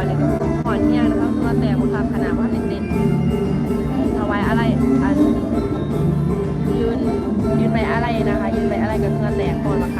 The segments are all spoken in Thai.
อนเนี่ยก่อนเที่ยงนะคะตัวแต่ของความขนาดว่าเด่นๆถวายอะไรอันยืนยืนไปอะไรนะคะ ยืนไปอะไรกับเพื่อนแตกก่อนนะคะ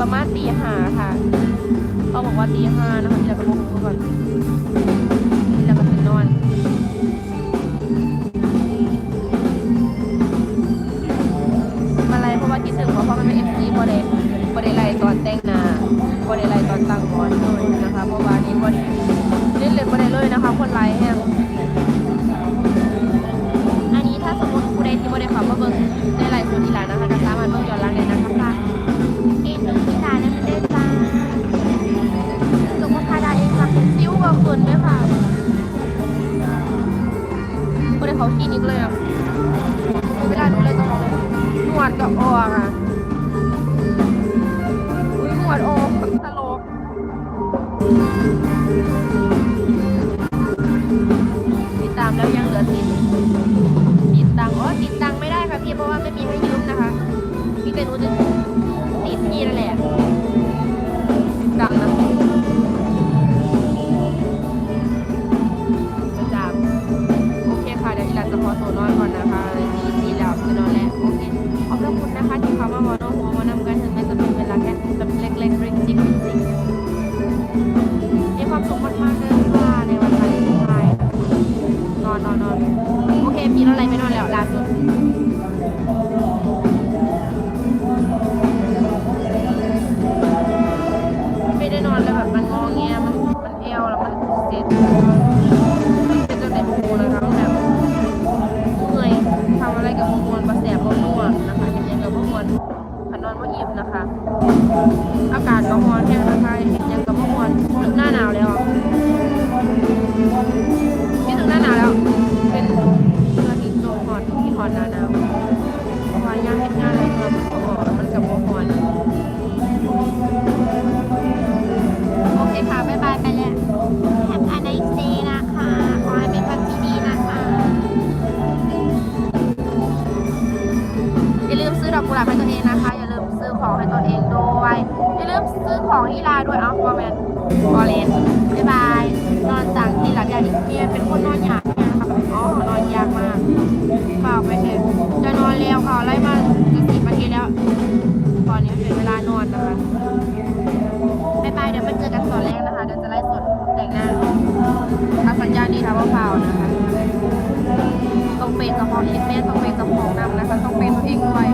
ประมาณตีห้าค่ะเขาบอกว่าตีห้านะคะที่เราก็ลงก่อนที่เราก็ไปนอนมาไรเพราะว่าคิดถึงเพราะว่ามันเป็นเอฟซีบอดเดบอดเดไล่ตอนแต่งหน้าบอดเดไล่ตอนตั้งบอนด้วยนะคะเพราะว่านี้บอดเล่นเลยบอเดลเลยนะคะ คนไล่แฮมอันนี้ถ้าสมมติคุณได้ที่บอดเดขับมาเบิ้งในไล่ส่วนที่ไล่นะคะ ของที่ลาด้วยอะวอแมนบอลเลนบ๊ายบาย นอนต่างที่หลักใหญ่เมียเป็นคนนอนยากนะครับอ๋อนอนยากมากฝากไปเถอะจะนอนเร็วค่ะไล่มาจะสิบนาทีแล้ว ตอนนี้เป็นเวลานอนนะคะบ๊ายบายเดี๋ยวมาเจอกันตอนแรกนะคะเดี๋ยวจะไล่สดแต่งหน้าอาสัญญาดีค่ะว่าเปล่านะคะต้องเป็นกระพาะอินแม่ต้องเป็นกระพาะนำนะคะ ต้องเป็นเองด้วย